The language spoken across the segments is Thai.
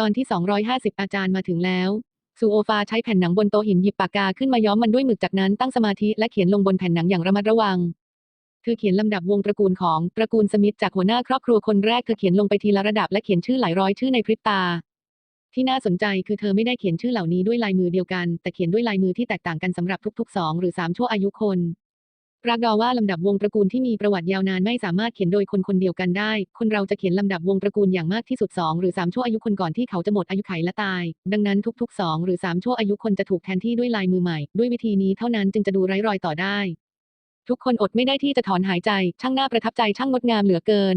ตอนที่ 250 อาจารย์มาถึงแล้วซูโอฟาใช้แผ่นหนังบนโต๊ะหินหยิบปากกาขึ้นมาย้อมมันด้วยหมึกจากนั้นตั้งสมาธิและเขียนลงบนแผ่นหนังอย่างระมัดระวัง เธอเขียนลำดับวงตระกูลของตระกูลสมิธจากหัวหน้าครอบครัวคนแรกเธอเขียนลงไปทีละระดับและเขียนชื่อหลายร้อยชื่อในพริบตา ที่น่าสนใจคือเธอไม่ได้เขียนชื่อเหล่านี้ด้วยลายมือเดียวกัน แต่เขียนด้วยลายมือที่แตกต่างกันสำหรับทุกๆ2หรือ3ชั่วอายุคน รากฏว่าลำดับวงตระกูลที่มีประวัติยาวนานไม่สามารถเขียนโดยคนคนเดียวกันได้ คนเราจะเขียนลำดับวงตระกูลอย่างมากที่สุด 2 หรือ 3 ชั่วอายุคนก่อนที่เขาจะหมดอายุไขและตาย ดังนั้นทุก ๆ 2 หรือ 3 ชั่วอายุคนจะถูกแทนที่ด้วยลายมือใหม่ ด้วยวิธีนี้เท่านั้นจึงจะดูไร้รอยต่อได้ ทุกคนอดไม่ได้ที่จะถอนหายใจ ช่างน่าประทับใจช่างงดงามเหลือเกิน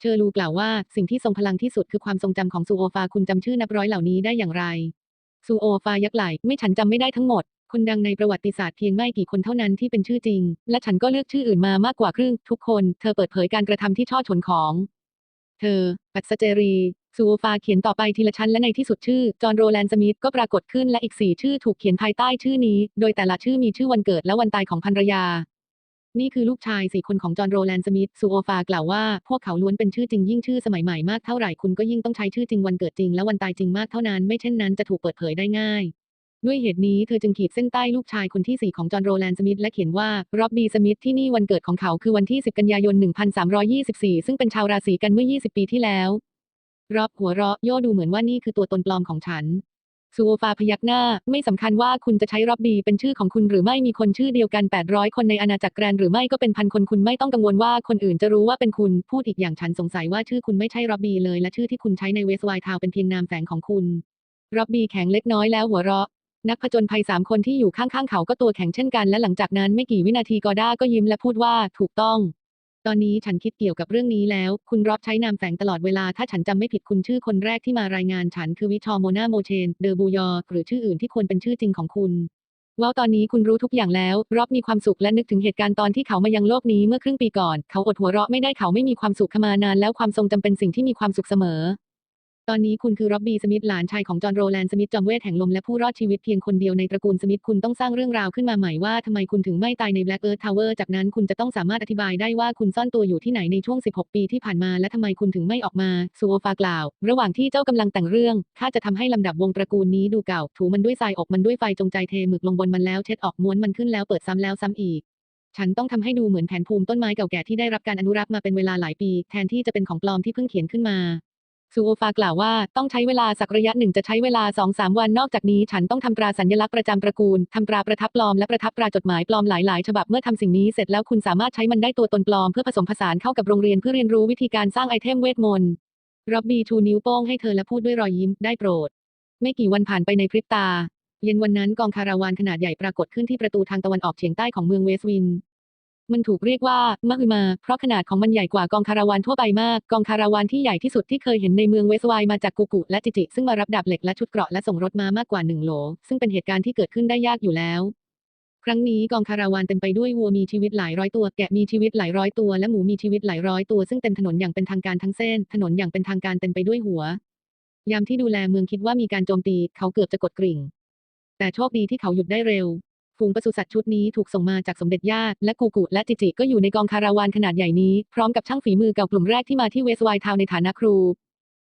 เชอรูกล่าวว่าสิ่งที่ทรงพลังที่สุดคือความทรงจำของซูโอฟาคุณจำชื่อนับร้อยเหล่านี้ได้อย่างไรซูโอฟายักไหลไม่ฉันจำไม่ได้ทั้งหมด คนดังในประวัติศาสตร์เพียงไม่กี่คนเท่านั้นที่เป็นชื่อจริง และฉันก็เลือกชื่ออื่นมามากกว่าครึ่ง ทุกคน เธอเปิดเผยการกระทำที่ช่อฉนของ เธอ ปัสเจรีซูโอฟาเขียนต่อไปทีละชั้นและในที่สุดชื่อ จอห์นโรแลนด์สมิธก็ปรากฏขึ้นและอีกสี่ชื่อถูกเขียนภายใต้ชื่อนี้ โดยแต่ละชื่อมีชื่อวันเกิดและวันตายของภรรยา นี่คือลูกชายสี่คนของจอห์นโรแลนด์สมิธซูโอฟากล่าวว่า พวกเขาล้วนเป็นชื่อจริงยิ่งชื่อสมัยใหม่มากเท่าไหร่คุณก็ยิ่งต้องใช้ชื่อจริงวันเกิดจริงและวันตายจริงมากเท่านั้น ไม่เช่นนั้นจะถูกเปิดเผยได้ง่าย ด้วยเหตุนี้เธอจึงขีดเส้นใต้ลูกชายคนที่ 4 ของจอห์นโรแลนด์สมิธและเขียนว่าร็อบบี้สมิธที่นี่วันเกิดของเขาคือวันที่ 10 กันยายน 1324 ซึ่งเป็นชาวราศีกันเมื่อ 20 ปีที่แล้วร็อบหัวเราะย่อดูเหมือนว่านี่คือตัวตนปลอมของฉันซูโอฟาพยักหน้า ไม่สำคัญว่าคุณจะใช้ร็อบบี้เป็นชื่อของคุณหรือไม่มีคนชื่อเดียวกัน 800 คนในอาณาจักรแกรนหรือไม่ก็เป็นพันคนคุณไม่ต้องกังวลว่าคนอื่นจะรู้ว่าเป็นคุณพูดอีกอย่างฉันสงสัยว่าชื่อคุณไม่ใช่ร็อบบี้เลยและชื่อที่คุณใช้ในเวสไวท์ทาวเป็นเพียงนามแฝงของคุณร็อบบี้แข็งเล็กน้อยแล้วหัวเราะ นักผจญภัยสามคนที่อยู่ข้างๆเขาก็ตัวแข็งเช่นกันและหลังจากนั้นไม่กี่วินาทีกอด้าก็ยิ้มและพูดว่าถูกต้อง ตอนนี้ฉันคิดเกี่ยวกับเรื่องนี้แล้ว คุณรอบใช้นามแฝงตลอดเวลาถ้าฉันจำไม่ผิดคุณชื่อคนแรกที่มารายงานฉันคือวิชอโมนาโมเชนเดอบูยอหรือชื่ออื่นที่ควรเป็นชื่อจริงของคุณว้าวตอนนี้คุณรู้ทุกอย่างแล้ว รอบมีความสุขและนึกถึงเหตุการณ์ตอนที่เขามายังโลกนี้เมื่อครึ่งปีก่อน เขาอดหัวเราะไม่ได้เขาไม่มีความสุขขมานานแล้วความทรงจำเป็นสิ่งที่มีความสุขเสมอ ตอนนี้คุณคือร็อบบี้สมิธหลานชายของจอห์นโรแลนด์สมิธจอมเวทแห่งลมและผู้รอดชีวิตเพียงคนเดียวในตระกูลสมิธคุณต้องสร้างเรื่องราวขึ้นมาใหม่ว่าทำไมคุณถึงไม่ตายในแบล็กเอิร์ธทาวเวอร์จากนั้นคุณจะต้องสามารถอธิบายได้ว่าคุณซ่อนตัวอยู่ที่ไหนในช่วง 16 ปีที่ผ่านมาและทำไมคุณถึงไม่ออกมาซูโอฟากล่าว ระหว่างที่เจ้ากำลังแต่งเรื่องข้าจะทำให้ลำดับวงตระกูลนี้ดูเก่า ถูมันด้วยทรายอบมันด้วยไฟจงใจเทหมึกลงบนมันแล้วเช็ดออกม้วนมันขึ้นแล้วเปิดซ้ำแล้วซ้ำอีกฉันต้องทำให้ดูเหมือนแผนภูมิต้นไม้เก่าแก่ที่ได้รับการอนุรักษ์มาเป็นเวลาหลายปี แทนที่จะเป็นของปลอมที่เพิ่งเขียนขึ้นมา ซูโอฟากล่าวว่าต้องใช้เวลาสักระยะหนึ่งจะใช้เวลา2องสาวันนอกจากนี้ ฉันต้องทำตราสัญลักษณ์ประจำตระกูลทำตราประทับปลอมและประทับตราจดหมายปลอมหลายๆ ฉบับเมื่อทำสิ่งนี้เสร็จแล้วคุณสามารถใช้มันได้ตัวตนปลอมเพื่อผสมผสานเข้ากับโรงเรียนเพื่อเรียนรู้วิธีการสร้างไอเทมเวทมนต์ร็อบบี้ชูนิ้วโป้งให้เธอและพูดด้วยรอยยิ้มได้โปรด ไม่กี่วันผ่านไปในพริบตา เย็นวันนั้นกองคาราวานขนาดใหญ่ปรากฏขึ้นที่ประตูทางตะวันออกเฉียงใต้ของเมืองเวสต์วิน มันถูกเรียกว่ามหึมา เพราะขนาดของมันใหญ่กว่ากองคาราวานทั่วไปมาก กองคาราวานที่ใหญ่ที่สุดที่เคยเห็นในเมืองเวสไวน์มาจากกูกุและจิจิ ซึ่งมารับดาบเหล็กและชุดเกราะและส่งรถมามากกว่าหนึ่งโหล ซึ่งเป็นเหตุการณ์ที่เกิดขึ้นได้ยากอยู่แล้ว ครั้งนี้กองคาราวานเต็มไปด้วยวัวมีชีวิตหลายร้อยตัว แกะมีชีวิตหลายร้อยตัว และหมูมีชีวิตหลายร้อยตัว ซึ่งเต็มถนนอย่างเป็นทางการทั้งเส้น ถนนอย่างเป็นทางการเต็มไปด้วยหัว ยามที่ดูแลเมืองคิดว่ามีการโจมตี เขาเกือบจะกดกริ่ง แต่โชคดีที่เขาหยุดได้เร็ว ฝูงปศุสัตว์ชุดนี้ถูกส่งมาจากสมเด็จย่าและกูกุและจิจิก็อยู่ในกองคาราวานขนาดใหญ่นี้ พร้อมกับช่างฝีมือเก่ากลุ่มแรกที่มาที่เวสไวทาวในฐานะครู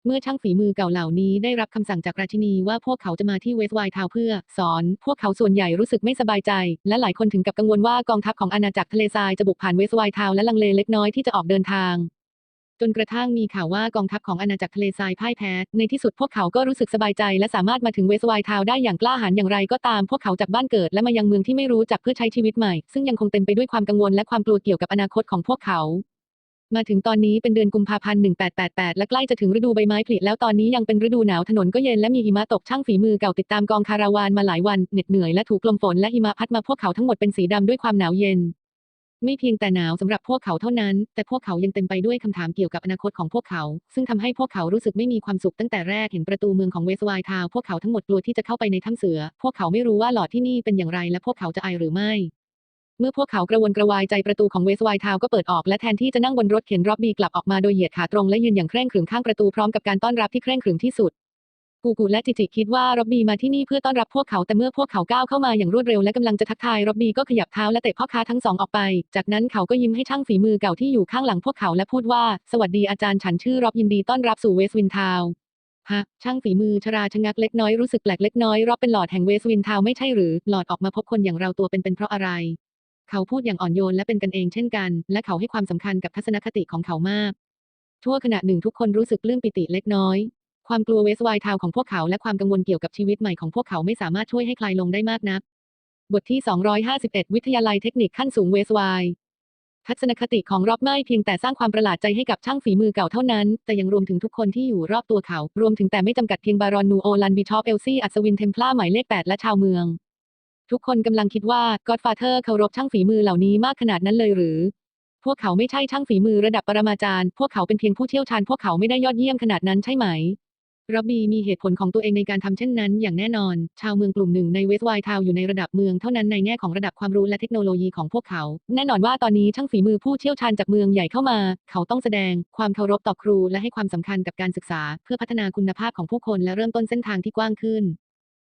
เมื่อช่างฝีมือเก่าเหล่านี้ได้รับคำสั่งจากราชินีว่าพวกเขาจะมาที่เวสไวทาวเพื่อ สอน พวกเขาส่วนใหญ่รู้สึกไม่สบายใจ และหลายคนถึงกับกังวลว่ากองทัพของอาณาจักรทะเลทรายจะบุกผ่านเวสไวทาวและลังเลเล็กน้อยที่จะออกเดินทาง จนกระทั่งมีข่าวว่ากองทัพของอาณาจักรทะเลทรายพ่ายแพ้ ในที่สุดพวกเขาก็รู้สึกสบายใจ และสามารถมาถึงเวสไวทาวได้อย่างกล้าหาญอย่างไรก็ตาม พวกเขาจากบ้านเกิดและมายังเมืองที่ไม่รู้จักเพื่อใช้ชีวิตใหม่ ซึ่งยังคงเต็มไปด้วยความกังวลและความกลัวเกี่ยวกับอนาคตของพวกเขามาถึงตอนนี้เป็นเดือนกุมภาพันธ์ 1888 และใกล้จะถึงฤดูใบไม้ผลิแล้วตอนนี้ยังเป็นฤดูหนาวถนนก็เย็นและมีหิมะตกช่างฝีมือเก่าติดตามกองคาราวานมาหลายวันเหน็ดเหนื่อยและถูกลมฝนและหิมะพัดมาพวกเขาทั้งหมดเป็นสีดำด้วยความหนาวเย็น ไม่เพียงแต่หนาวสำหรับพวกเขาเท่านั้น แต่พวกเขายังเต็มไปด้วยคำถามเกี่ยวกับอนาคตของพวกเขา ซึ่งทำให้พวกเขารู้สึกไม่มีความสุขตั้งแต่แรกเห็นประตูเมืองของเวสไวทาวพวกเขาทั้งหมดกลัวที่จะเข้าไปในถ้ำเสือ พวกเขาไม่รู้ว่าหลอดที่นี่เป็นอย่างไรและพวกเขาจะอายหรือไม่เมื่อพวกเขากระวนกระวายใจประตูของเวสไวทาวก็เปิดออกและแทนที่จะนั่งบนรถเข็นร็อบบี้กลับออกมาโดยเหยียดขาตรงและยืนอย่างเคร่งขรึมข้างประตูพร้อมกับการต้อนรับที่เคร่งขรึมที่สุด กูกูและจิจิคิดว่าร็อบบี้มาที่นี่เพื่อต้อนรับพวกเขาแต่เมื่อพวกเขาก้าวเข้ามาอย่างรวดเร็วและกำลังจะทักทายร็อบบี้ก็ขยับเท้าและเตะพ่อค้าทั้งสองออกไป จากนั้นเขาก็ยิ้มให้ช่างฝีมือเก่าที่อยู่ข้างหลังพวกเขาและพูดว่า สวัสดีอาจารย์ฉันชื่อร็อบยินดีต้อนรับสู่เวสต์วินทาวฮะช่างฝีมือชราชะงักเล็กน้อยรู้สึกแปลกเล็กน้อยรอบเป็นหลอดแห่งเวสต์วินทาวไม่ใช่หรือ หลอดออกมาพบคนอย่างเราตัวเป็นเป็นเพราะอะไร เขาพูดอย่างอ่อนโยนและเป็นกันเองเช่นกัน และเขาให้ความสำคัญกับทัศนคติของเขามาก ทั่วขณะหนึ่งทุกคนรู้สึกปลื้มปิติเล็กน้อย ความกลัวเวสไวท์ทาวของพวกเขาและความกังวลเกี่ยวกับชีวิตใหม่ของพวกเขาไม่สามารถช่วยให้คลายลงได้มากนัก บทที่ 251 วิทยาลัยเทคนิคขั้นสูงเวสไวท์ทัศนคติของร็อบไม่เพียงแต่สร้างความประหลาดใจให้กับช่างฝีมือเก่าเท่านั้น แต่ยังรวมถึงทุกคนที่อยู่รอบตัวเขา รวมถึงแต่ไม่จำกัดเพียงบารอนนูโอลันบิชอปเอลซี่อัศวินเทมพลาหมายเลข 8 และชาวเมือง ทุกคนกำลังคิดว่าก็อดฟาเธอร์เคารพช่างฝีมือเหล่านี้มากขนาดนั้นเลยหรือ พวกเขาไม่ใช่ช่างฝีมือระดับปรมาจารย์ พวกเขาเป็นเพียงผู้เชี่ยวชาญ พวกเขาไม่ได้ยอดเยี่ยมขนาดนั้นใช่ไหม รับบีมีเหตุผลของตัวเองในการทำเช่นนั้น อย่างแน่นอน ชาวเมืองกลุ่มหนึ่งในเวสต์ไวท์ทาวอยู่ในระดับเมืองเท่านั้นในแง่ของระดับความรู้และเทคโนโลยีของพวกเขา แน่นอนว่าตอนนี้ช่างฝีมือผู้เชี่ยวชาญจากเมืองใหญ่เข้ามา เขาต้องแสดงความเคารพต่อครูและให้ความสำคัญกับการศึกษา เพื่อพัฒนาคุณภาพของผู้คนและเริ่มต้นเส้นทางที่กว้างขึ้น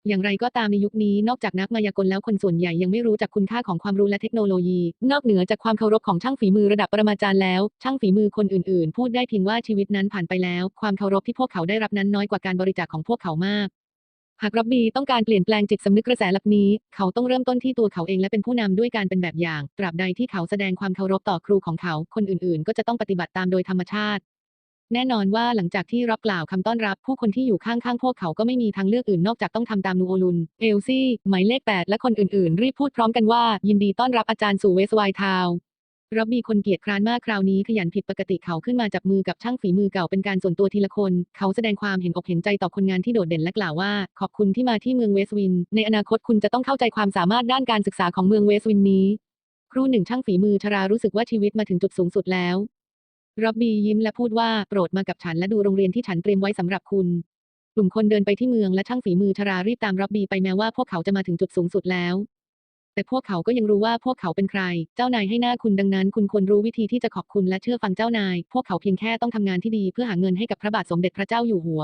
อย่างไรก็ตามในยุคนี้นอกจากนักมายากลแล้วคนส่วนใหญ่ยังไม่รู้จักคุณค่าของความรู้และเทคโนโลยี นอกเหนือจากความเคารพของช่างฝีมือระดับปรมาจารย์แล้ว ช่างฝีมือคนอื่นๆ พูดได้เพียงว่าชีวิตนั้นผ่านไปแล้ว ความเคารพที่พวกเขาได้รับนั้นน้อยกว่าการบริจาคของพวกเขามากหากรับบีต้องการเปลี่ยนแปลงจิตสำนึกกระแสหลักนี้ เขาต้องเริ่มต้นที่ตัวเขาเองและเป็นผู้นำด้วยการเป็นแบบอย่าง ตราบใดที่เขาแสดงความเคารพต่อครูของเขา คนอื่นๆ ก็จะต้องปฏิบัติตามโดยธรรมชาติ แน่นอนว่าหลังจากที่รับกล่าวคำต้อนรับผู้คนที่อยู่ข้างๆพวกเขาก็ไม่มีทางเลือกอื่นนอกจากต้องทำตามนูโอลุน เอลซี่ หมายเลข 8 และคนอื่นๆ รีบพูดพร้อมกันว่า ยินดีต้อนรับอาจารย์สู่เวสไวทาวรับมีคนเกียจคร้านมากคราวนี้ขยันผิดปกติเขาขึ้นมาจับมือกับช่างฝีมือเก่าเป็นการส่วนตัวทีละคน เขาแสดงความเห็นอกเห็นใจต่อคนงานที่โดดเด่นและกล่าวว่า ขอบคุณที่มาที่เมืองเวสต์วิน ในอนาคตคุณจะต้องเข้าใจความสามารถด้านการศึกษาของเมืองเวสต์วินนี้ ครูหนึ่งช่างฝีมือชรารู้สึกว่าชีวิตมาถึงจุดสูงสุดแล้ว ร็อบบี้ยิ้มและพูดว่าโปรดมากับฉันและดูโรงเรียนที่ฉันเตรียมไว้สำหรับคุณ กลุ่มคนเดินไปที่เมืองและช่างฝีมือชรารีบตามร็อบบี้ไปแม้ว่าพวกเขาจะมาถึงจุดสูงสุดแล้ว แต่พวกเขาก็ยังรู้ว่าพวกเขาเป็นใคร เจ้านายให้หน้าคุณดังนั้นคุณควรรู้วิธีที่จะขอบคุณและเชื่อฟังเจ้านาย พวกเขาเพียงแค่ต้องทำงานที่ดีเพื่อหาเงินให้กับพระบาทสมเด็จพระเจ้าอยู่หัว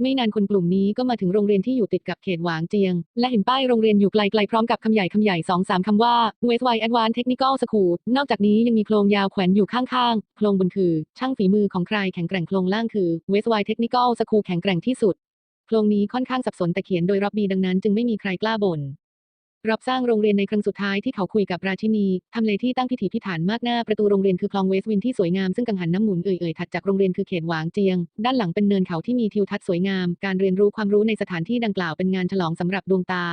ไม่นานคนกลุ่มนี้ก็มาถึงโรงเรียนที่อยู่ติดกับเขตหวางเจียง และเห็นป้ายโรงเรียนอยู่ไกลๆพร้อมกับคำใหญ่คำใหญ่สองสามคำว่า West Wide Advanced Technical School นอกจากนี้ยังมีโครงยาวแขวนอยู่ข้างๆ โครงบนคือ ช่างฝีมือของใครแข็งแกร่งโครงล่างคือ West Wide Technical School แข็งแกร่งที่สุด โครงนี้ค่อนข้างสับสนแต่เขียนโดยร็อบบีดังนั้นจึงไม่มีใครกล้าบ่น รับสร้างโรงเรียนในครั้งสุดท้ายที่เขาคุยกับราชินี ทำเลที่ตั้งพิถีพิถันมากหน้าประตูโรงเรียนคือคลองเวสต์วินที่สวยงามซึ่งกังหันน้ำหมุนเอ่ยๆถัดจากโรงเรียนคือเขตหวางเจียง ด้านหลังเป็นเนินเขาที่มีทิวทัศน์สวยงาม การเรียนรู้ความรู้ในสถานที่ดังกล่าวเป็นงานฉลองสำหรับดวงตา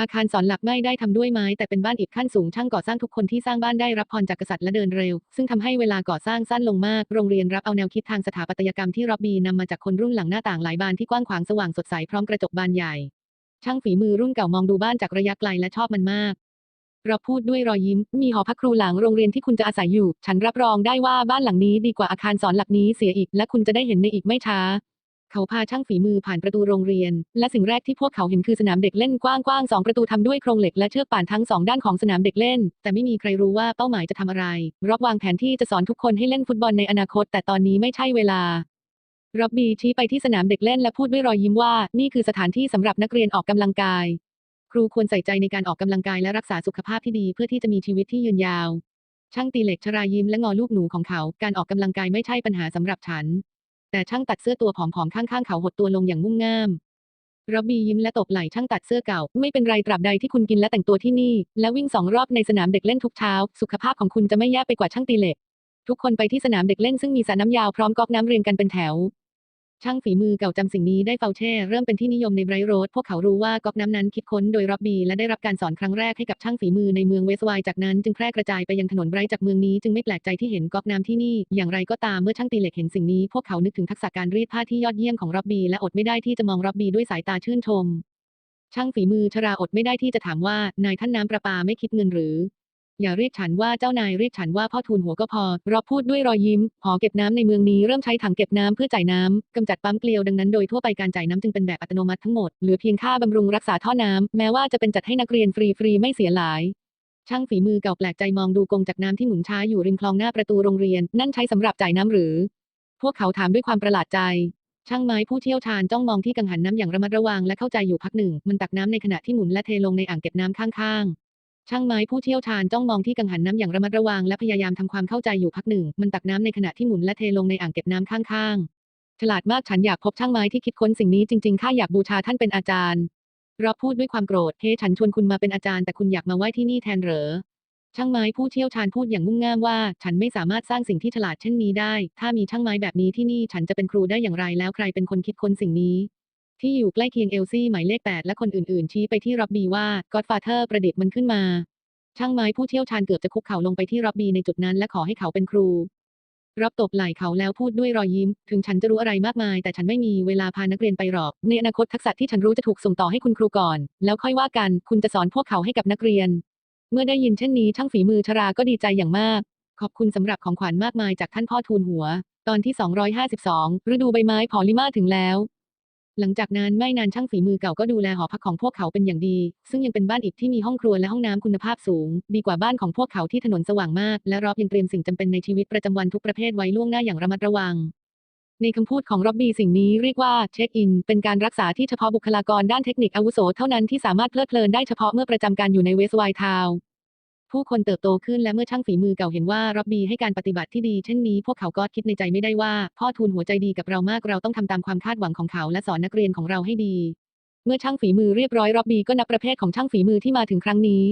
อาคารสอนหลักไม่ได้ทำด้วยไม้ แต่เป็นบ้านอิฐขั้นสูงช่างก่อสร้างทุกคนที่สร้างบ้านได้รับพรจากกษัตริย์และเดินเร็ว ซึ่งทำให้เวลาก่อสร้างสั้นลงมาก โรงเรียนรับเอาแนวคิดทางสถาปัตยกรรมที่ร็อบบีนำมาจากคนรุ่นหลังหน้าต่างหลายบานที่กว้างขวางสว่างสดใสพร้อมกระจกบานใหญ่ ช่างฝีมือรุ่นเก่ามองดูบ้านจากระยะไกลและชอบมันมาก เราพูดด้วยรอยยิ้ม มีหอพักครูหลังโรงเรียนที่คุณจะอาศัยอยู่ ฉันรับรองได้ว่าบ้านหลังนี้ดีกว่าอาคารสอนหลักนี้เสียอีก และคุณจะได้เห็นในอีกไม่ช้า เขาพาช่างฝีมือผ่านประตูโรงเรียน และสิ่งแรกที่พวกเขาเห็นคือสนามเด็กเล่นกว้างๆสองประตูทำด้วยโครงเหล็กและเชือกป่านทั้งสองด้านของสนามเด็กเล่น แต่ไม่มีใครรู้ว่าเป้าหมายจะทำอะไรร็อบวางแผนที่จะสอนทุกคนให้เล่นฟุตบอลในอนาคต แต่ตอนนี้ไม่ใช่เวลา ร็อบบี้ชี้ไปที่สนามเด็กเล่นและพูดด้วยรอยยิ้มว่า นี่คือสถานที่สำหรับนักเรียนออกกำลังกาย ครูควรใส่ใจในการออกกำลังกายและรักษาสุขภาพที่ดีเพื่อที่จะมีชีวิตที่ยืนยาว ช่างตีเหล็กชรายิ้มและงอลูกหนูของเขา การออกกำลังกายไม่ใช่ปัญหาสำหรับฉัน แต่ช่างตัดเสื้อตัวผอมๆข้างๆเขาหดตัวลงอย่างงุ่มง่ามร็อบบี้ยิ้มและตบไหล่ช่างตัดเสื้อเก่า ไม่เป็นไรตราบใดที่คุณกินและแต่งตัวที่นี่ และวิ่งสองรอบในสนามเด็กเล่นทุกเช้า สุขภาพของคุณจะไม่แย่ไปกว่าช่างตีเหล็ก ทุกคนไปที่สนามเด็กเล่นซึ่งมีสระน้ำยาวพร้อมก๊อกน้ำเรียงกันเป็นแถว ช่างฝีมือเก่าจำสิ่งนี้ได้เฟลเช่เริ่มเป็นที่นิยมในไบรท์โรด พวกเขารู้ว่าก๊อกน้ำนั้นคิดค้นโดยร็อบบี้และได้รับการสอนครั้งแรกให้กับช่างฝีมือในเมืองเวสไวน์จากนั้นจึงแพร่กระจายไปยังถนนไบรท์จากเมืองนี้จึงไม่แปลกใจที่เห็นก๊อกน้ำที่นี่ อย่างไรก็ตามเมื่อช่างตีเหล็กเห็นสิ่งนี้ พวกเขานึกถึงทักษะการรีดผ้าที่ยอดเยี่ยมของร็อบบี้และอดไม่ได้ที่จะมองร็อบบี้ด้วยสายตาชื่นชม ช่างฝีมือชราอดไม่ได้ที่จะถามว่านายท่านน้ำประปาไม่คิดเงินหรือ อย่าเรียกฉันว่าเจ้านายเรียกฉันว่าพ่อทูลหัวก็พอ รอบพูดด้วยรอยยิ้ม หอเก็บน้ำในเมืองนี้เริ่มใช้ถังเก็บน้ำเพื่อจ่ายน้ำกำจัดปั๊มเกลียวดังนั้นโดยทั่วไปการจ่ายน้ำจึงเป็นแบบอัตโนมัติทั้งหมด เหลือเพียงค่าบำรุงรักษาท่อน้ำแม้ว่าจะเป็นจัดให้นักเรียนฟรีๆไม่เสียหลาย ช่างฝีมือเก่าแปลกใจมองดูกงจากน้ำที่หมุนช้าอยู่ริมคลองหน้าประตูโรงเรียน นั่นใช้สำหรับจ่ายน้ำหรือ พวกเขาถามด้วยความประหลาดใจช่างไม้ผู้เชี่ยวชาญจ้องมองที่กังหันน้ำอย่างระมัดระวังและเข้าใจอยู่พักหนึ่ง มันตักน้ำในขณะที่หมุนและเทลงในอ่างเก็บน้ำข้างๆ ช่างไม้ผู้เชี่ยวชาญจ้องมองที่กังหันน้ำอย่างระมัดระวังและพยายามทำความเข้าใจอยู่พักหนึ่ง มันตักน้ำในขณะที่หมุนและเทลงในอ่างเก็บน้ำข้างๆ ฉลาดมากฉันอยากพบช่างไม้ที่คิดค้นสิ่งนี้จริงๆข้าอยากบูชาท่านเป็นอาจารย์รอบพูดด้วยความโกรธเฮ้ฉันชวนคุณมาเป็นอาจารย์แต่คุณอยากมาไหว้ที่นี่แทนเหรอช่างไม้ผู้เชี่ยวชาญพูดอย่างงุ่งง่ามว่า ฉันไม่สามารถสร้างสิ่งที่ฉลาดเช่นนี้ได้ ถ้ามีช่างไม้แบบนี้ที่นี่ฉันจะเป็นครูได้อย่างไรแล้วใครเป็นคนคิดค้นสิ่งนี้ ที่อยู่ใกล้เคียงเอลซี่หมายเลข 8 และคนอื่นๆ ชี้ไปที่ร็อบบี้ว่าก็อดฟาเธอร์ประดิษฐ์มันขึ้นมา ช่างไม้ผู้เชี่ยวชาญเกือบจะคุกเข่าลงไปที่ร็อบบี้ในจุดนั้นและขอให้เขาเป็นครูรับตบไหล่เขาแล้วพูดด้วยรอยยิ้ม ถึงฉันจะรู้อะไรมากมาย แต่ฉันไม่มีเวลาพานักเรียนไปหรอก ในอนาคตทักษะที่ฉันรู้จะถูกส่งต่อให้คุณครูก่อน แล้วค่อยว่ากัน คุณจะสอนพวกเขาให้กับนักเรียน เมื่อได้ยินเช่นนี้ช่างฝีมือชราก็ดีใจอย่างมาก ขอบคุณสำหรับของขวัญมากมายจากท่านพ่อทูลหัว ตอนที่ 252 ฤดูใบไม้พอลิมาถึงแล้ว หลังจากนั้นไม่นานช่างฝีมือเก่าก็ดูแลหอพักของพวกเขาเป็นอย่างดี ซึ่งยังเป็นบ้านอิฐที่มีห้องครัวและห้องน้ำคุณภาพสูง ดีกว่าบ้านของพวกเขาที่ถนนสว่างมาก และรอบยังเตรียมสิ่งจำเป็นในชีวิตประจำวันทุกประเภทไว้ล่วงหน้าอย่างระมัดระวังในคำพูดของร็อบบี้สิ่งนี้เรียกว่าเช็คอินเป็นการรักษาที่เฉพาะบุคลากรด้านเทคนิคอาวุโสเท่านั้นที่สามารถเพลิดเพลินได้เฉพาะเมื่อประจำการอยู่ในเวสต์ไวท์ทาวน์ ผู้คนเติบโตขึ้นและเมื่อช่างฝีมือเก่าเห็นว่าร็อบบี้ให้การปฏิบัติที่ดีเช่นนี้พวกเขาก็คิดในใจไม่ได้ว่า พ่อทูลหัวใจดีกับเรามากเราต้องทำตามความคาดหวังของเขาและสอนนักเรียนของเราให้ดี เมื่อช่างฝีมือเรียบร้อยร็อบบี้ก็นับประเภทของช่างฝีมือที่มาถึงครั้งนี้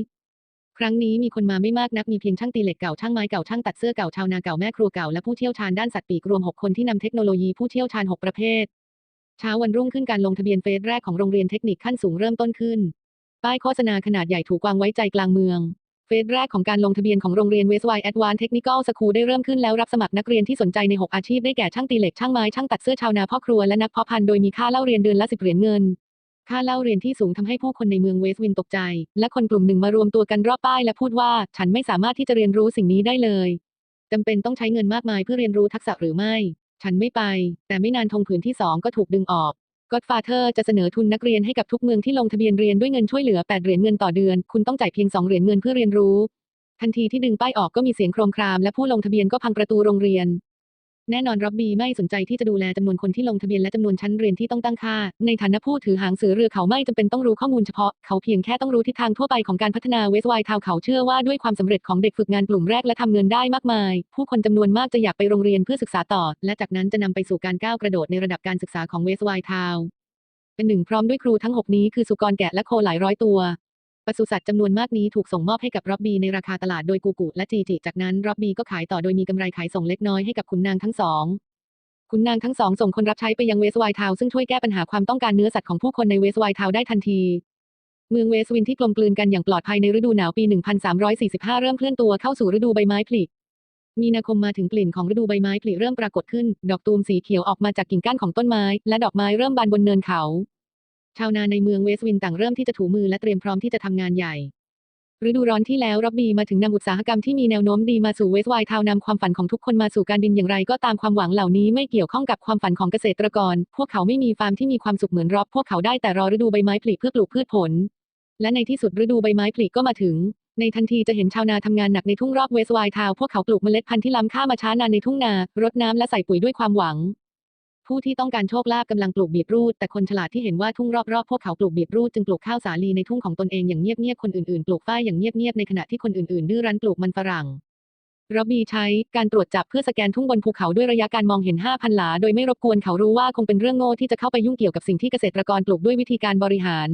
ครั้งนี้มีคนมาไม่มากนักมีเพียงช่างตีเหล็กเก่าช่างไม้เก่าช่างตัดเสื้อเก่าชาวนาเก่าแม่ครัวเก่าและผู้เชี่ยวชาญด้านสัตว์ปีกรวม 6 คนที่นำเทคโนโลยีผู้เชี่ยวชาญ 6 ประเภทเช้าวันรุ่งขึ้นการลงทะเบียนเฟสแรกของโรงเรียนเทคนิคขั้นสูงเริ่มต้นขึ้นป้ายโฆษณาขนาดใหญ่ถูกวางไว้ใจกลางเมือง เฟสแรกของการลงทะเบียนของโรงเรียนเวสไวแอดวานเทคนิคอลสคูลได้เริ่มขึ้นแล้วรับสมัครนักเรียนที่สนใจใน 6 อาชีพได้แก่ช่างตีเหล็กช่างไม้ช่างตัดเสื้อชาวนาพ่อครัวและนักเพาะพันธุ์โดยมีค่าเล่าเรียนเดือนละ10เหรียญเงิน ค่าเล่าเรียนที่สูงทำให้ผู้คนในเมืองเวสต์วินตกใจ และคนกลุ่มหนึ่งมารวมตัวกันรอบป้ายและพูดว่า ฉันไม่สามารถที่จะเรียนรู้สิ่งนี้ได้เลยจำเป็นต้องใช้เงินมากมายเพื่อเรียนรู้ทักษะหรือไม่ ฉันไม่ไป แต่ไม่นานธงผืนที่สองก็ถูกดึงออก Godfather จะเสนอทุนนักเรียนให้กับทุกเมืองที่ลงทะเบียนเรียนด้วยเงินช่วยเหลือ 8 เหรียญเงินต่อเดือน คุณต้องจ่ายเพียง 2 เหรียญเงินเพื่อเรียนรู้ ทันทีที่ดึงป้ายออกก็มีเสียงโครมครามและผู้ลงทะเบียนก็พังประตูโรงเรียน แน่นอนร็อบบี้ไม่สนใจที่จะดูแลจำนวนคนที่ลงทะเบียนและจำนวนชั้นเรียนที่ต้องตั้งค่า ในฐานะผู้ถือหางเสือเรือเขาไม่จำเป็นต้องรู้ข้อมูลเฉพาะ เขาเพียงแค่ต้องรู้ทิศทางทั่วไปของการพัฒนาเวสต์ไวท์ทาวเขาเชื่อว่าด้วยความสำเร็จของเด็กฝึกงานกลุ่มแรกและทำเงินได้มากมาย ผู้คนจำนวนมากจะอยากไปโรงเรียนเพื่อศึกษาต่อ และจากนั้นจะนำไปสู่การก้าวกระโดดในระดับการศึกษาของเวสต์ไวท์ทาวเป็นหนึ่งพร้อมด้วยครูทั้ง 6 นี้คือสุกรแกะและโคหลายร้อยตัว ปศุสัตว์จำนวนมากนี้ถูกส่งมอบให้กับร็อบบี้ในราคาตลาดโดยกูกูและจีจิจากนั้นร็อบบี้ก็ขายต่อโดยมีกำไรขายส่งเล็กน้อยให้กับขุนนางทั้งสองขุนนางทั้งสองส่งคนรับใช้ไปยังเวสไวท์ทาวซึ่งช่วยแก้ปัญหาความต้องการเนื้อสัตว์ของผู้คนในเวสไวท์ทาวได้ทันที เมืองเวสวินที่กลมกลืนกันอย่างปลอดภัยในฤดูหนาวปี 1345 เริ่มเคลื่อนตัวเข้าสู่ฤดูใบไม้ผลิมีนาคมมาถึงกลิ่นของฤดูใบไม้ผลิเริ่มปรากฏขึ้น ดอกตูมสีเขียวออกมาจากกิ่งก้านของต้นไม้ และดอกไม้เริ่มบานบนเนินเขา ชาวนาในเมืองเวสต์วินต่างเริ่มที่จะถูมือและเตรียมพร้อมที่จะทำงานใหญ่ฤดูร้อนที่แล้วร็อบบี้มาถึงนำอุตสาหกรรมที่มีแนวโน้มดีมาสู่เวสต์ไวท์ทาวนำความฝันของทุกคนมาสู่การบินอย่างไรก็ตามความหวังเหล่านี้ไม่เกี่ยวข้องกับความฝันของเกษตรกร พวกเขาไม่มีฟาร์มที่มีความสุขเหมือนรอบพวกเขาได้แต่รอฤดูใบไม้ผลิเพื่อปลูกพืชผล และในที่สุดฤดูใบไม้ผลิก็มาถึง ในทันทีจะเห็นชาวนาทำงานหนักในทุ่งรอบเวสต์ไวท์ทาวพวกเขาปลูกเมล็ดพันธุ์ที่ล้ำค่ามาช้านานในทุ่งนารดน้ำและใส่ปุ๋ยด้วยความหวัง ผู้ที่ต้องการโชคลาภกำลังปลูกบีทรูทแต่คนฉลาดที่เห็นว่าทุ่งรอบๆพวกเขาปลูกบีทรูทจึงปลูกข้าวสาลีในทุ่งของตนเองอย่างเงียบๆคนอื่นๆปลูกฝ้ายอย่างเงียบๆในขณะที่คนอื่นๆดื้อรั้นปลูกมันฝรั่งร็อบบี้ใช้การตรวจจับเพื่อสแกนทุ่งบนภูเขาด้วยระยะการมองเห็น 5,000 หลา โดยไม่รบกวนเขารู้ว่าคงเป็นเรื่องโง่ที่จะเข้าไปยุ่งเกี่ยวกับสิ่งที่เกษตรกรปลูกด้วยวิธีการบริหาร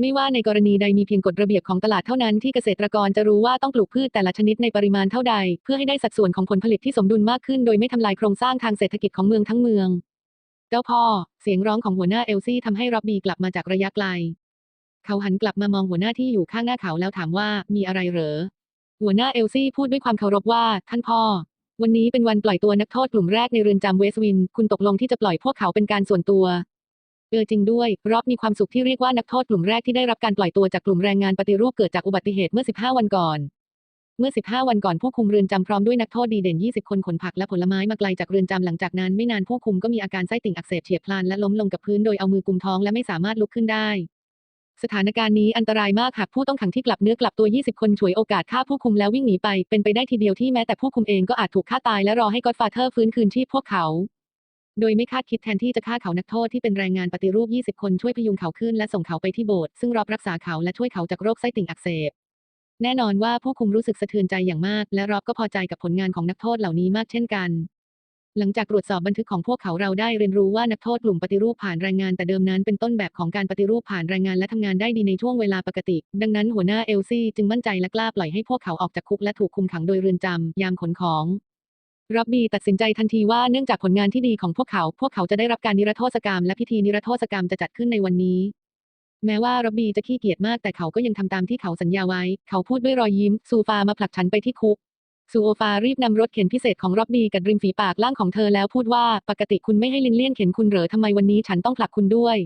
ไม่ว่าในกรณีใดมีเพียงกฎระเบียบของตลาดเท่านั้นที่เกษตรกรจะรู้ว่าต้องปลูกพืชแต่ละชนิดในปริมาณเท่าใด เพื่อให้ได้สัดส่วนของผลผลิตที่สมดุลมากขึ้นโดยไม่ทำลายโครงสร้างทางเศรษฐกิจของเมืองทั้งเมือง เจ้าพ่อ เสียงร้องของหัวหน้าเอลซี่ทำให้ร็อบบี้กลับมาจากระยะไกล เขาหันกลับมามองหัวหน้าที่อยู่ข้างหน้าเขาแล้วถามว่ามีอะไรเหรอ หัวหน้าเอลซี่พูดด้วยความเคารพว่า ท่านพ่อ วันนี้เป็นวันปล่อยตัวนักโทษกลุ่มแรกในเรือนจำเวสต์วิน คุณตกลงที่จะปล่อยพวกเขาเป็นการส่วนตัว เออจริงด้วย รอบมีความสุขที่เรียกว่านักโทษกลุ่มแรกที่ได้รับการปล่อยตัวจากกลุ่มแรงงานปฏิรูปเกิดจากอุบัติเหตุเมื่อ 15 วันก่อน เมื่อ 15 วันก่อนผู้คุมเรือนจำพร้อมด้วยนักโทษดีเด่น 20 คนขนผักและผลไม้มาไกลจากเรือนจำหลังจากนั้นไม่นานผู้คุมก็มีอาการไส้ติ่งอักเสบเฉียบพลันและล้มลงกับพื้นโดยเอามือกุมท้องและไม่สามารถลุกขึ้นได้สถานการณ์นี้อันตรายมากหากผู้ต้องขังที่กลับเนื้อกลับตัว 20 คนฉวยโอกาสฆ่าผู้คุมแล้ววิ่งหนีไป เป็นไปได้ทีเดียวที่แม้แต่ผู้คุมเองก็อาจถูกฆ่าตายและรอให้ก็อดฟาเธอร์ฟื้นคืนชีพพวกเขา โดยไม่คาดคิดแทนที่จะฆ่าเขานักโทษที่เป็นแรงงานปฏิรูป 20 คนช่วยพยุงเขาขึ้นและส่งเขาไปที่โบสถ์ซึ่งรอบรักษาเขาและช่วยเขาจากโรคไส้ติ่งอักเสบ แน่นอนว่าผู้คุมรู้สึกสะเทือนใจอย่างมาก และรอบก็พอใจกับผลงานของนักโทษเหล่านี้มากเช่นกัน หลังจากตรวจสอบบันทึกของพวกเขาเราได้เรียนรู้ว่านักโทษกลุ่มปฏิรูปผ่านแรงงานแต่เดิมนั้นเป็นต้นแบบของการปฏิรูปผ่านแรงงานและทำงานได้ดีในช่วงเวลาปกติ ดังนั้นหัวหน้าเอลซี่จึงมั่นใจและกล้าปล่อยให้พวกเขาออกจากคุกและถูกคุมขังโดยเรือนจำยามขนของ รับบีตัดสินใจทันทีว่าเนื่องจากผลงานที่ดีของพวกเขา พวกเขาจะได้รับการนิรโทษกรรมและพิธีนิรโทษกรรมจะจัดขึ้นในวันนี้ แม้ว่ารับบีจะขี้เกียจมากแต่เขาก็ยังทำตามที่เขาสัญญาไว้ เขาพูดด้วยรอยยิ้ม ซูฟามาผลักฉันไปที่คุกซูโอฟารีบนำรถเข็นพิเศษของร็อบบี้กับริมฝีปากล่างของเธอแล้วพูดว่าปกติคุณไม่ให้ลินเลียนเข็นคุณเหรอทำไมวันนี้ฉันต้องผลักคุณด้วย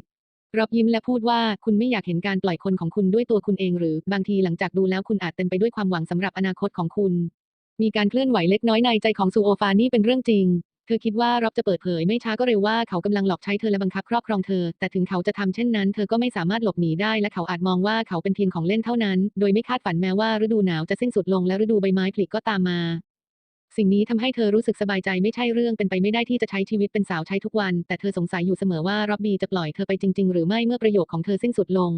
ร็อบยิ้มและพูดว่าคุณไม่อยากเห็นการปล่อยคนของคุณด้วยตัวคุณเองหรือ บางทีหลังจากดูแล้วคุณอาจเต็มไปด้วยความหวังสำหรับอนาคตของคุณ มีการเคลื่อนไหวเล็กน้อยในใจของซูโอฟานี่เป็นเรื่องจริง เธอคิดว่าร็อบจะเปิดเผยไม่ช้าก็เร็วว่าเขากำลังหลอกใช้เธอและบังคับครอบครองเธอ แต่ถึงเขาจะทำเช่นนั้น เธอก็ไม่สามารถหลบหนีได้และเขาอาจมองว่าเขาเป็นเพียงของเล่นเท่านั้น โดยไม่คาดฝันแม้ว่าฤดูหนาวจะสิ้นสุดลงและฤดูใบไม้ผลิก็ตามมาสิ่งนี้ทำให้เธอรู้สึกสบายใจไม่ใช่เรื่องเป็นไปไม่ได้ที่จะใช้ชีวิตเป็นสาวใช้ทุกวัน แต่เธอสงสัยอยู่เสมอว่าร็อบบี้จะปล่อยเธอไปจริง ๆ หรือไม่เมื่อประโยคของเธอสิ้นสุดลง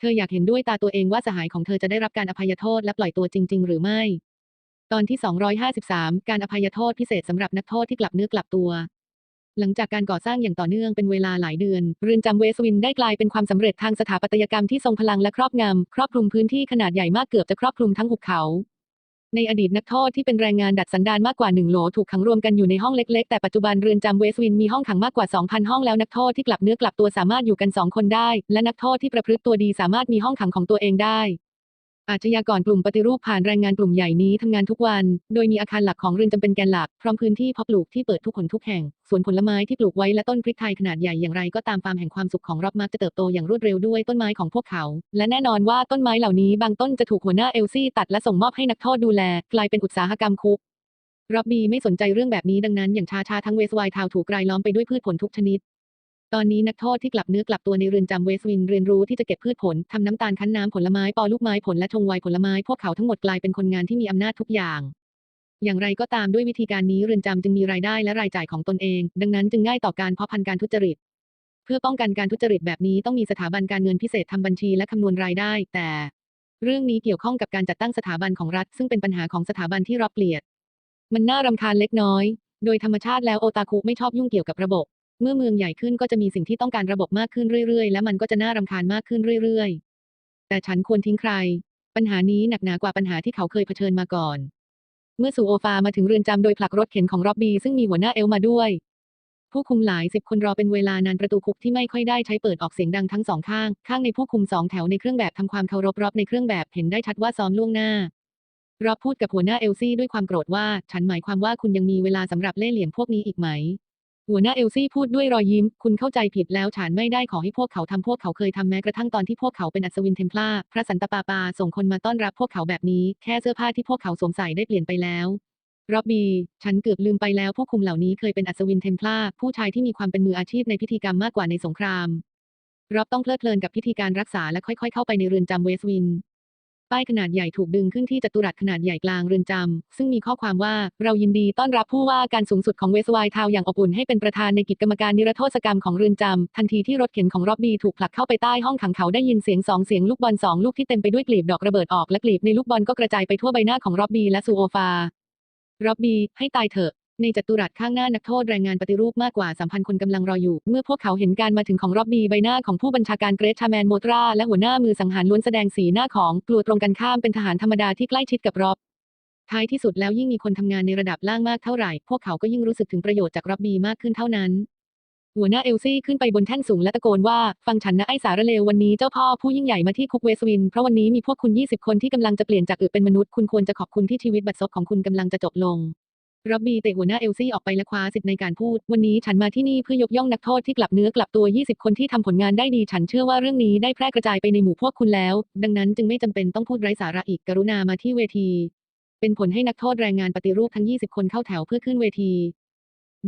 เธออยากเห็นด้วยตาตัวเองว่าสหายของเธอจะได้รับการอภัยโทษและปล่อยตัวจริง ๆ หรือไม่ ตอนที่ 253 การอภัยโทษพิเศษสำหรับนักโทษที่กลับเนื้อกลับตัว หลังจากการก่อสร้างอย่างต่อเนื่องเป็นเวลาหลายเดือน เรือนจำเวสต์วินได้กลายเป็นความสำเร็จทางสถาปัตยกรรมที่ทรงพลังและครอบงำ ครอบคลุมพื้นที่ขนาดใหญ่มากเกือบจะครอบคลุมทั้งหุบเขา ในอดีตนักโทษที่เป็นแรงงานดัดสันดานมากกว่าหนึ่งโหลถูกขังรวมกันอยู่ในห้องเล็กๆ แต่ปัจจุบันเรือนจำเวสต์วินมีห้องขังมากกว่า 2,000 ห้องแล้วนักโทษที่กลับเนื้อกลับตัวสามารถอยู่กัน 2 คนได้ และนักโทษที่ประพฤติตัวดีสามารถมีห้องขังของตัวเองได้ อาชญากรกลุ่มปฏิรูปผ่านแรงงานกลุ่มใหญ่นี้ทำงานทุกวัน โดยมีอาคารหลักของเรือนจำเป็นแกนหลัก พร้อมพื้นที่เพาะปลูกที่เปิดทุกคนทุกแห่ง สวนผลไม้ที่ปลูกไว้และต้นพริกไทยขนาดใหญ่อย่างไรก็ตามฟาร์มแห่งความสุขของรอบมักจะเติบโตอย่างรวดเร็วด้วยต้นไม้ของพวกเขา และแน่นอนว่าต้นไม้เหล่านี้บางต้นจะถูกหัวหน้าเอลซี่ตัดและส่งมอบให้นักโทษดูแล กลายเป็นอุตสาหกรรมคุกร็อบบี้ไม่สนใจเรื่องแบบนี้ดังนั้นอย่างชาชาทั้งเวสไวท์ทาวถูกรายล้อมไปด้วยพืชผลทุกชนิด ตอนนี้นักโทษที่กลับเนื้อกลับตัวในเรือนจำเวสต์วินเรียนรู้ที่จะเก็บพืชผลทำน้ำตาลคั้นน้ำผลไม้ปอลูกไม้ผลและชงไวน์ผลไม้พวกเขาทั้งหมดกลายเป็นคนงานที่มีอำนาจทุกอย่าง อย่างไรก็ตามด้วยวิธีการนี้เรือนจำจึงมีรายได้และรายจ่ายของตนเอง ดังนั้นจึงง่ายต่อการเพาะพันธุ์การทุจริต เพื่อป้องกันการทุจริตแบบนี้ต้องมีสถาบันการเงินพิเศษทำบัญชีและคำนวณรายได้ แต่ เรื่องนี้เกี่ยวข้องกับการจัดตั้งสถาบันของรัฐ ซึ่งเป็นปัญหาของสถาบันที่รับเกลียด มันน่ารำคาญเล็กน้อย โดยธรรมชาติแล้วโอตาคุไม่ชอบยุ่งเกี่ยวกับระบบ เมื่อเมืองใหญ่ขึ้นก็จะมีสิ่งที่ต้องการระบบมากขึ้นเรื่อยๆ และมันก็จะน่ารำคาญมากขึ้นเรื่อยๆ แต่ฉันควรทิ้งใคร ปัญหานี้หนักหนากว่าปัญหาที่เขาเคยเผชิญมาก่อน เมื่อซูโอฟามาถึงเรือนจำโดยผลักรถเข็นของร็อบบี้ซึ่งมีหัวหน้าเอลมาด้วย ผู้คุมหลายสิบคนรอเป็นเวลานานประตูคุกที่ไม่ค่อยได้ใช้เปิดออกเสียงดังทั้งสองข้าง ข้างในผู้คุมสองแถวในเครื่องแบบทำความเคารพรอบในเครื่องแบบเห็นได้ชัดว่าซ้อมล่วงหน้ารอบพูดกับหัวหน้าเอลซี่ด้วยความโกรธว่า ฉันหมายความว่าคุณยังมีเวลาสำหรับเล่ห์เหลี่ยมพวกนี้อีกไหม หัวหน้าเอลซี่พูดด้วยรอยยิ้ม คุณเข้าใจผิดแล้วฉันไม่ได้ขอให้พวกเขาทำพวกเขาเคยทำแม้กระทั่งตอนที่พวกเขาเป็นอัศวินเทมพลาพระสันตะปาปาส่งคนมาต้อนรับพวกเขาแบบนี้ แค่เสื้อผ้าที่พวกเขาสวมใส่ได้เปลี่ยนไปแล้วร็อบบี้ฉันเกือบลืมไปแล้วผู้คุมเหล่านี้เคยเป็นอัศวินเทมพลาผู้ชายที่มีความเป็นมืออาชีพในพิธีกรรมมากกว่าในสงครามร็อบต้องเพลิดเพลินกับพิธีการรักษาและค่อยๆ เข้าไปในเรือนจำเวสต์วิน ป้ายขนาดใหญ่ถูกดึงขึ้นที่จัตุรัสขนาดใหญ่กลางเรือนจำ ซึ่งมีข้อความว่า เรายินดีต้อนรับผู้ว่าการสูงสุดของเวสไวท์ทาวอย่างอบอุ่นให้เป็นประธานในกิจกรรมการนิรโทษกรรมของเรือนจำ ทันทีที่รถเข็นของร็อบบี้ถูกผลักเข้าไปใต้ห้องขังเขาได้ยินเสียงสองเสียงลูกบอลสองลูกที่เต็มไปด้วยกลีบดอกระเบิดออกและกลีบในลูกบอลก็กระจายไปทั่วใบหน้าของร็อบบี้และซูโอฟาร็อบบี้ให้ตายเถอะ ในจัตุรัสข้างหน้านักโทษแรงงานปฏิรูปมากกว่า 3,000 คนกำลังรออยู่ เมื่อพวกเขาเห็นการมาถึงของร็อบบี้ใบหน้าของผู้บัญชาการเกรทชาแมนโมตรา และหัวหน้ามือสังหารล้วนแสดงสีหน้าของกลัวตรงกันข้ามเป็นทหารธรรมดาที่ใกล้ชิดกับร็อบท้ายที่สุดแล้วยิ่งมีคนทำงานในระดับล่างมากเท่าไหร่ พวกเขาก็ยิ่งรู้สึกถึงประโยชน์จากร็อบบี้มากขึ้นเท่านั้น หัวหน้าเอลซี่ขึ้นไปบนแท่นสูงและตะโกนว่า ฟังฉันนะไอ้สารเลววันนี้เจ้าพ่อผู้ยิ่งใหญ่มาที่คุกเวสต์วิน เพราะวันนี้มีพวกคุณ 20 คนที่กำลังจะเปลี่ยนจากอึเป็นมนุษย์ คุณควรจะขอบคุณที่ชีวิตบัดซบของคุณกำลังจะจบลง ร็อบบี้เตะหัวหน้าเอลซี่ออกไปและคว้าสิทธิ์ในการพูด วันนี้ฉันมาที่นี่เพื่อยกย่องนักโทษที่กลับเนื้อกลับตัว 20 คนที่ทำผลงานได้ดี ฉันเชื่อว่าเรื่องนี้ได้แพร่กระจายไปในหมู่พวกคุณแล้ว ดังนั้นจึงไม่จำเป็นต้องพูดไร้สาระอีกกรุณามาที่เวที เป็นผลให้นักโทษแรงงานปฏิรูปทั้ง 20 คนเข้าแถวเพื่อขึ้นเวที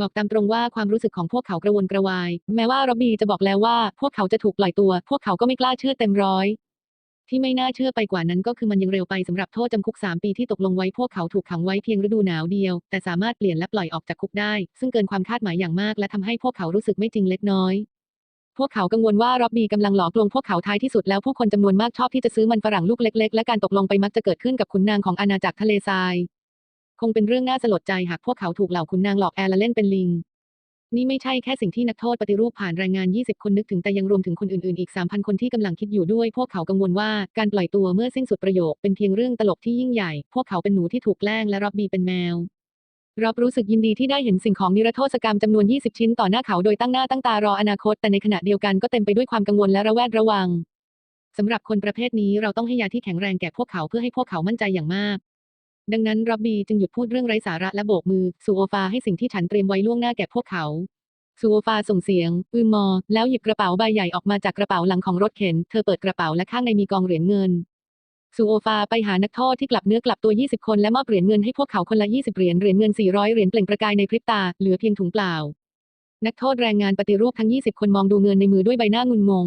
บอกตามตรงว่าความรู้สึกของพวกเขากระวนกระวาย แม้ว่าร็อบบี้จะบอกแล้วว่า พวกเขาจะถูกปล่อยตัว พวกเขาก็ไม่กล้าเชื่อเต็มร้อย ที่ไม่น่าเชื่อไปกว่านั้นก็คือมันยังเร็วไปสำหรับโทษจำคุก 3 ปีที่ตกลงไว้พวกเขาถูกขังไว้เพียงฤดูหนาวเดียว แต่สามารถเปลี่ยนและปล่อยออกจากคุกได้ ซึ่งเกินความคาดหมายอย่างมาก และทำให้พวกเขารู้สึกไม่จริงเล็กน้อยพวกเขากังวลว่าร็อบบี้กำลังหลอกลวงพวกเขาท้ายที่สุดแล้วผู้คนจำนวนมากชอบที่จะซื้อมันฝรั่งลูกเล็ก ๆ และการตกลงไปมักจะเกิดขึ้นกับขุนนางของอาณาจักรทะเลทราย คงเป็นเรื่องน่าสลดใจหากพวกเขาถูกเหล่าขุนนางหลอกแอร์และเล่นเป็นลิง นี่ไม่ใช่แค่สิ่งที่นักโทษปฏิรูปผ่านแรงงาน 20 คนนึกถึงแต่ยังรวมถึงคนอื่นๆ อีก 3,000 คนที่กำลังคิดอยู่ด้วย พวกเขากังวลว่าการปล่อยตัวเมื่อสิ้นสุดประโยคเป็นเพียงเรื่องตลกที่ยิ่งใหญ่ พวกเขาเป็นหนูที่ถูกแกล้งและร็อบบี้เป็นแมวรับรู้สึกยินดีที่ได้เห็นสิ่งของนิรโทษกรรมจำนวน 20 ชิ้นต่อหน้าเขาโดยตั้งหน้าตั้งตารออนาคต แต่ในขณะเดียวกันก็เต็มไปด้วยความกังวลและระแวดระวังสำหรับคนประเภทนี้เราต้องให้ยาที่แข็งแรงแก่พวกเขาเพื่อให้พวกเขามั่นใจอย่างมาก ดังนั้นร็อบบี้จึงหยุดพูดเรื่องไร้สาระและโบกมือสู่โอฟาให้สิ่งที่ฉันเตรียมไว้ล่วงหน้าแก่พวกเขาซูโอฟาส่งเสียง อืมมอ แล้วหยิบกระเป๋าใบใหญ่ออกมาจากกระเป๋าหลังของรถเข็น เธอเปิดกระเป๋าและข้างในมีกองเหรียญเงินซูโอฟาไปหานักโทษที่กลับเนื้อกลับตัว 20 คนและมอบเหรียญเงินให้พวกเขาคนละ 20 เหรียญ เหรียญเงิน 400 เหรียญเปล่งประกายในพริบตา เหลือเพียงถุงเปล่า นักโทษแรงงานปฏิรูปทั้ง 20 คนมองดูเงินในมือด้วยใบหน้างุนงง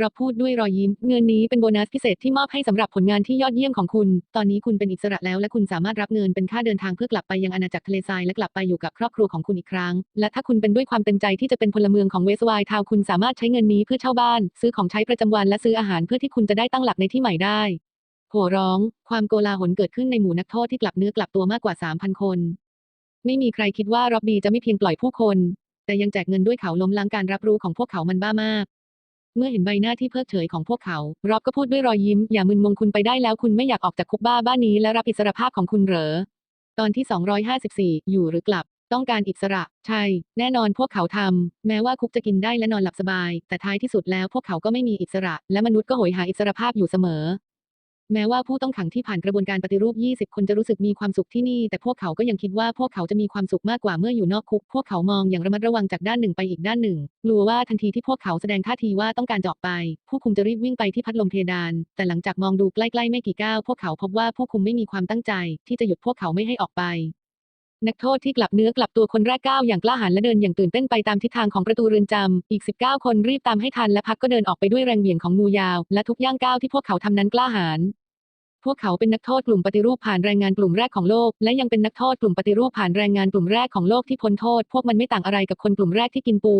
เราพูดด้วยรอยยิ้ม เงินนี้เป็นโบนัสพิเศษที่มอบให้สำหรับผลงานที่ยอดเยี่ยมของคุณ ตอนนี้คุณเป็นอิสระแล้วและคุณสามารถรับเงินเป็นค่าเดินทางเพื่อกลับไปยังอาณาจักรทะเลทรายและกลับไปอยู่กับครอบครัวของคุณอีกครั้ง และถ้าคุณเป็นด้วยความเต็มใจที่จะเป็นพลเมืองของเวสไวท์ทาวคุณสามารถใช้เงินนี้เพื่อเช่าบ้าน ซื้อของใช้ประจำวันและซื้ออาหารเพื่อที่คุณจะได้ตั้งหลักในที่ใหม่ได้โห่ร้อง ความโกลาหลเกิดขึ้นในหมู่นักโทษที่กลับเนื้อกลับตัวมากกว่า 3,000 คน ไม่มีใครคิดว่าร็อบบี้จะไม่เพียงปล่อยผู้คน แต่ยังแจกเงินด้วยเขาล้มล้างการรับรู้ของพวกเขามันบ้ามาก เมื่อเห็นใบหน้าที่เพิกเฉยของพวกเขา รอบก็พูดด้วยรอยยิ้ม อย่ามึนงงคุณไปได้แล้วคุณไม่อยากออกจากคุกบ้าบ้านนี้และรับอิสรภาพของคุณเหรอ ตอนที่ 254 อยู่หรือกลับ ต้องการอิสระ ใช่ แน่นอนพวกเขาทำ แม้ว่าคุกจะกินได้และนอนหลับสบาย แต่ท้ายที่สุดแล้วพวกเขาก็ไม่มีอิสระ และมนุษย์ก็โหยหาอิสรภาพอยู่เสมอ แม้ว่าผู้ต้องขังที่ผ่านกระบวนการปฏิรูป 20 คนจะรู้สึกมีความสุขที่นี่ แต่พวกเขาก็ยังคิดว่าพวกเขาจะมีความสุขมากกว่าเมื่ออยู่นอกคุก พวกเขามองอย่างระมัดระวังจากด้านหนึ่งไปอีกด้านหนึ่ง กลัวว่าทันทีที่พวกเขาแสดงท่าทีว่าต้องการจะออกไป ผู้คุมจะรีบวิ่งไปที่พัดลมเพดาน แต่หลังจากมองดูใกล้ๆไม่กี่ก้าว พวกเขาพบว่าผู้คุมไม่มีความตั้งใจ ที่จะหยุดพวกเขาไม่ให้ออกไปนักโทษที่กลับเนื้อกลับตัวคนแรกก้าวอย่างกล้าหาญและเดินอย่างตื่นเต้นไปตามทิศทางของประตูเรือนจำ อีก 19 คนรีบตามให้ทันและพักก็เดินออกไปด้วยแรงเหวี่ยงของงูยาว และทุกย่างก้าวที่พวกเขาทำนั้นกล้าหาญ พวกเขาเป็นนักโทษกลุ่มปฏิรูปผ่านแรงงานกลุ่มแรกของโลก และยังเป็นนักโทษกลุ่มปฏิรูปผ่านแรงงานกลุ่มแรกของโลกที่พ้นโทษ พวกมันไม่ต่างอะไรกับคนกลุ่มแรกที่กินปู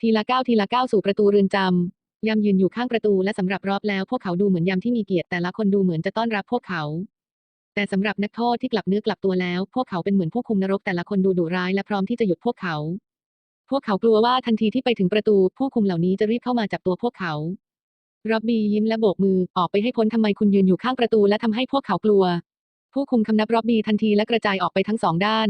ทีละก้าวทีละก้าวสู่ประตูเรือนจำยามยืนอยู่ข้างประตูและสำหรับรอบแล้ว พวกเขาดูเหมือนยามที่มีเกียรติแต่ละคนดูเหมือนจะต้อนรับพวกเขาแต่สำหรับนักโทษที่กลับเนื้อกลับตัวแล้ว พวกเขาเป็นเหมือนผู้คุมนรกแต่ละคนดูดุร้ายและพร้อมที่จะหยุดพวกเขา พวกเขากลัวว่าทันทีที่ไปถึงประตู ผู้คุมเหล่านี้จะรีบเข้ามาจับตัวพวกเขา ร็อบบี้ยิ้มและโบกมือ ออกไปให้พ้นทำไมคุณยืนอยู่ข้างประตูและทำให้พวกเขากลัว ผู้คุมคำนับร็อบบี้ทันทีและกระจายออกไปทั้งสองด้าน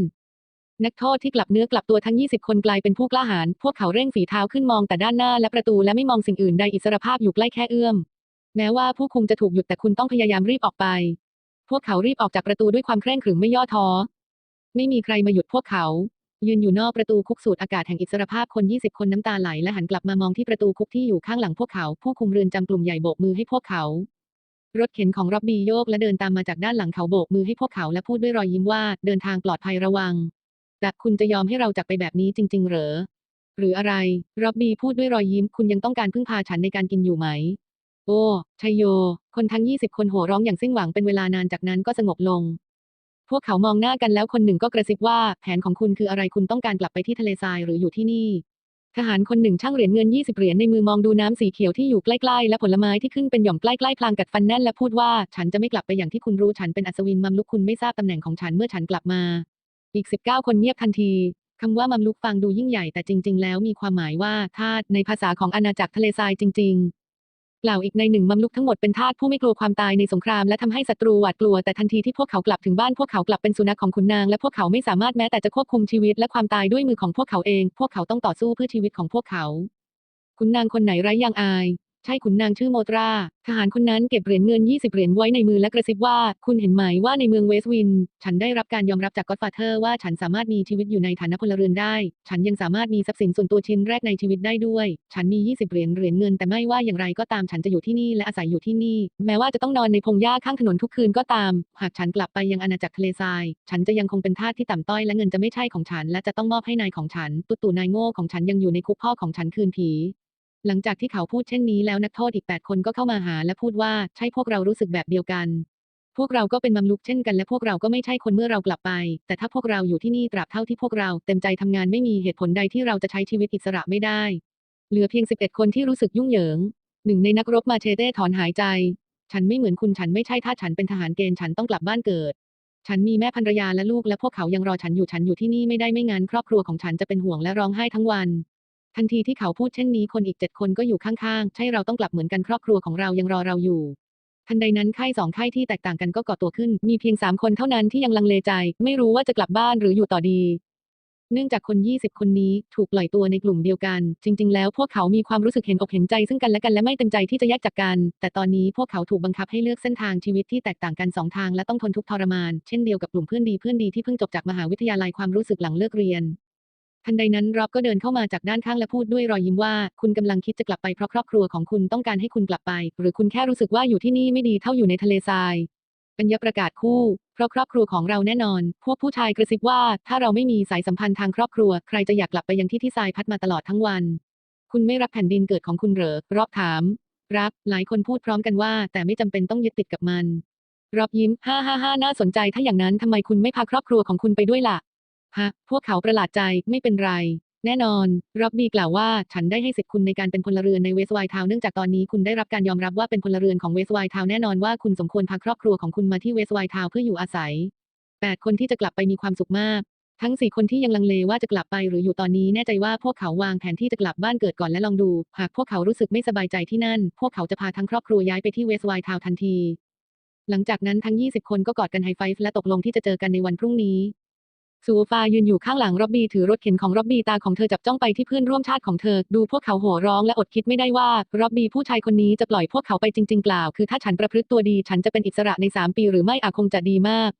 นักโทษที่กลับเนื้อกลับตัวทั้ง 20 คนกลายเป็นผู้กล้าหาญ พวกเขาเร่งฝีเท้าขึ้นมองแต่ด้านหน้าและประตูและไม่มองสิ่งอื่นใดอิสรภาพอยู่ใกล้แค่เอื้อม แม้ว่าผู้คุมจะถูกหยุดแต่คุณต้องพยายามรีบออกไป พวกเขารีบออกจากประตูด้วยความเคร่งขรึมไม่ย่อท้อ ไม่มีใครมาหยุดพวกเขา ยืนอยู่นอกประตูคุกสูดอากาศแห่งอิสรภาพคน 20 คนน้ำตาไหลและหันกลับมามองที่ประตูคุกที่อยู่ข้างหลังพวกเขา ผู้คุมเรือนจำกลุ่มใหญ่โบกมือให้พวกเขา รถเข็นของร็อบบี้โยกและเดินตามมาจากด้านหลังเขาโบกมือให้พวกเขาและพูดด้วยรอยยิ้มว่าเดินทางปลอดภัยระวัง แต่คุณจะยอมให้เราจากไปแบบนี้จริง ๆ เหรอ หรืออะไรร็อบบี้พูดด้วยรอยยิ้มคุณยังต้องการพึ่งพาฉันในการกินอยู่ไหม โอ้ชัยโย คนทั้ง 20 คนโห่ร้องอย่างสิ้นหวังเป็นเวลานานจากนั้นก็สงบลง พวกเขามองหน้ากันแล้วคนหนึ่งก็กระซิบว่า แผนของคุณคืออะไรคุณต้องการกลับไปที่ทะเลทรายหรืออยู่ที่นี่ ทหารคนหนึ่งช่างเหรียญเงิน 20 เหรียญในมือมองดูน้ำสีเขียวที่อยู่ใกล้ๆ และผลไม้ที่ขึ้นเป็นหย่อมใกล้ๆพลางกัดฟันแน่นและพูดว่า ฉันจะไม่กลับไปอย่างที่คุณรู้ฉันเป็นอัศวินมัมลุกคุณไม่ทราบตำแหน่งของฉันเมื่อฉันกลับมา อีก 19 คนเงียบทันทีคำว่ามัมลุกฟังดูยิ่งใหญ่แต่จริง ๆ แล้วมีความหมายว่าทาสในภาษาของอาณาจักรทะเลทรายจริง ๆ กล่าวอีกในหนึ่งมัมลุกทั้งหมดเป็นทาสผู้ไม่กลัวความตายในสงครามและทำให้ศัตรูหวาดกลัวแต่ทันทีที่พวกเขากลับถึงบ้านพวกเขากลับเป็นสุนัขของขุนนางและพวกเขาไม่สามารถแม้แต่จะควบคุมชีวิตและความตายด้วยมือของพวกเขาเอง พวกเขาต้องต่อสู้เพื่อชีวิตของพวกเขาขุนนางคนไหนไร้ยางอาย ช่ขุนนางชื่อโมตรา ทหารคนนั้นเก็บเหรียญเงิน 20 เหรียญไว้ในมือและกระซิบว่า คุณเห็นไหมว่าในเมืองเวสต์วิน ฉันได้รับการยอมรับจากก็อดฟาเธอร์ว่าฉันสามารถมีชีวิตอยู่ในฐานะพลเรือนได้ ฉันยังสามารถมีทรัพย์สินส่วนตัวชิ้นแรกในชีวิตได้ด้วย ฉันมี 20 เหรียญเหรียญเงินแต่ไม่ว่าอย่างไรก็ตามฉันจะอยู่ที่นี่และอาศัยอยู่ที่นี่ แม้ว่าจะต้องนอนในพงหญ้าข้างถนนทุกคืนก็ตาม หากฉันกลับไปยังอาณาจักรทะเลทราย ฉันจะยังคงเป็นทาสที่ต่ำต้อยและเงินจะไม่ใช่ของฉัน และจะต้องมอบให้นายของฉัน ตุตู่นายโง่ของฉันยังอยู่ในคุกพ่อของฉันคืนผี หลังจากที่เขาพูดเช่นนี้แล้วนักโทษอีก 8 คนก็เข้ามาหาและพูดว่าใช่พวกเรารู้สึกแบบเดียวกัน พวกเราก็เป็นมัมลุกเช่นกันและพวกเราก็ไม่ใช่คนเมื่อเรากลับไป แต่ถ้าพวกเราอยู่ที่นี่ตราบเท่าที่พวกเราเต็มใจทำงานไม่มีเหตุผลใดที่เราจะใช้ชีวิตอิสระไม่ได้ เหลือเพียง 11 คนที่รู้สึกยุ่งเหยิง หนึ่งในนักรบมาเชเต้ถอนหายใจ ฉันไม่เหมือนคุณฉันไม่ใช่ถ้าฉันเป็นทหารเกณฑ์ฉันต้องกลับบ้านเกิด ฉันมีแม่ภรรยาและลูกและพวกเขายังรอฉันอยู่ฉันอยู่ที่นี่ไม่ได้ไม่งั้นครอบครัวของฉันจะเป็นห่วงและร้องไห้ทั้งวัน ทันทีที่เขาพูดเช่นนี้คนอีกเจ็ดคนก็อยู่ข้างๆ ใช่เราต้องกลับเหมือนกันครอบครัวของเรายังรอเราอยู่ ทันใดนั้นไข้สองไข้ที่แตกต่างกันก็ก่อตัวขึ้น มีเพียงสามคนเท่านั้นที่ยังลังเลใจ ไม่รู้ว่าจะกลับบ้านหรืออยู่ต่อดี เนื่องจากคน 20 คนนี้ถูกปล่อยตัวในกลุ่มเดียวกัน จริง ๆ แล้วพวกเขามีความรู้สึกเห็นอกเห็นใจซึ่งกันและกันและไม่เต็มใจที่จะแยกจากกัน แต่ตอนนี้พวกเขาถูกบังคับให้เลือกเส้นทางชีวิตที่แตกต่างกันสองทางและต้องทนทุกข์ทรมาน เช่นเดียวกับกลุ่มเพื่อนดีเพื่อนดีที่เพิ่งจบจากมหาวิทยาลัยความรู้สึกหลังเลิกเรียน ทันใดนั้นร็อบก็เดินเข้ามาจากด้านข้างและพูดด้วยรอยยิ้มว่า คุณกำลังคิดจะกลับไปเพราะครอบครัวของคุณต้องการให้คุณกลับไป หรือคุณแค่รู้สึกว่าอยู่ที่นี่ไม่ดีเท่าอยู่ในทะเลทรายปัญญาประกาศคู่ เพราะครอบครัวของเราแน่นอน พวกผู้ชายกระซิบว่า ถ้าเราไม่มีสายสัมพันธ์ทางครอบครัว ใครจะอยากกลับไปยังที่ที่ทรายพัดมาตลอดทั้งวัน คุณไม่รักแผ่นดินเกิดของคุณเหรอ รอบถาม รัก หลายคนพูดพร้อมกันว่า แต่ไม่จำเป็นต้องยึดติดกับมัน รอบยิ้ม ฮ่าฮ่าฮ่าน่าสนใจ ถ้าอย่างนั้นทำไมคุณไม่พาครอบครัวของคุณไปด้วยล่ะ ฮะ พวกเขาประหลาดใจไม่เป็นไร แน่นอนร็อบบี้กล่าวว่าฉันได้ให้สิทธิ์คุณในการเป็นพลเรือนในเวสไวท์ทาวน์เนื่องจากตอนนี้คุณได้รับการยอมรับว่าเป็นพลเรือนของเวสไวท์ทาวน์แน่นอนว่าคุณสมควรพาครอบครัวของคุณมาที่เวสไวท์ทาวน์เพื่ออยู่อาศัย8คนที่จะกลับไปมีความสุขมาก ทั้ง4คนที่ยังลังเลว่าจะกลับไปหรืออยู่ตอนนี้แน่ใจว่าพวกเขาวางแผนที่จะกลับบ้านเกิดก่อนและลองดู หากพวกเขารู้สึกไม่สบายใจที่นั่น พวกเขาจะพาทั้งครอบครัวย้ายไปที่เวสไวท์ทาวน์ทันที หลังจากนั้นทั้ง 20 คนก็กอดกันไฮไฟฟ์และตกลงที่จะเจอกันในวันพรุ่งนี้ ซูฟายืนอยู่ข้างหลังร็อบบี้ถือรถเข็นของร็อบบี้ตาของเธอจับจ้องไปที่เพื่อนร่วมชาติของเธอ ดูพวกเขาโห่ร้องและอดคิดไม่ได้ว่าร็อบบี้ผู้ชายคนนี้จะปล่อยพวกเขาไปจริงๆกล่าว คือถ้าฉันประพฤติตัวดีฉันจะเป็นอิสระใน 3 ปีหรือไม่อาจคงจะดีมาก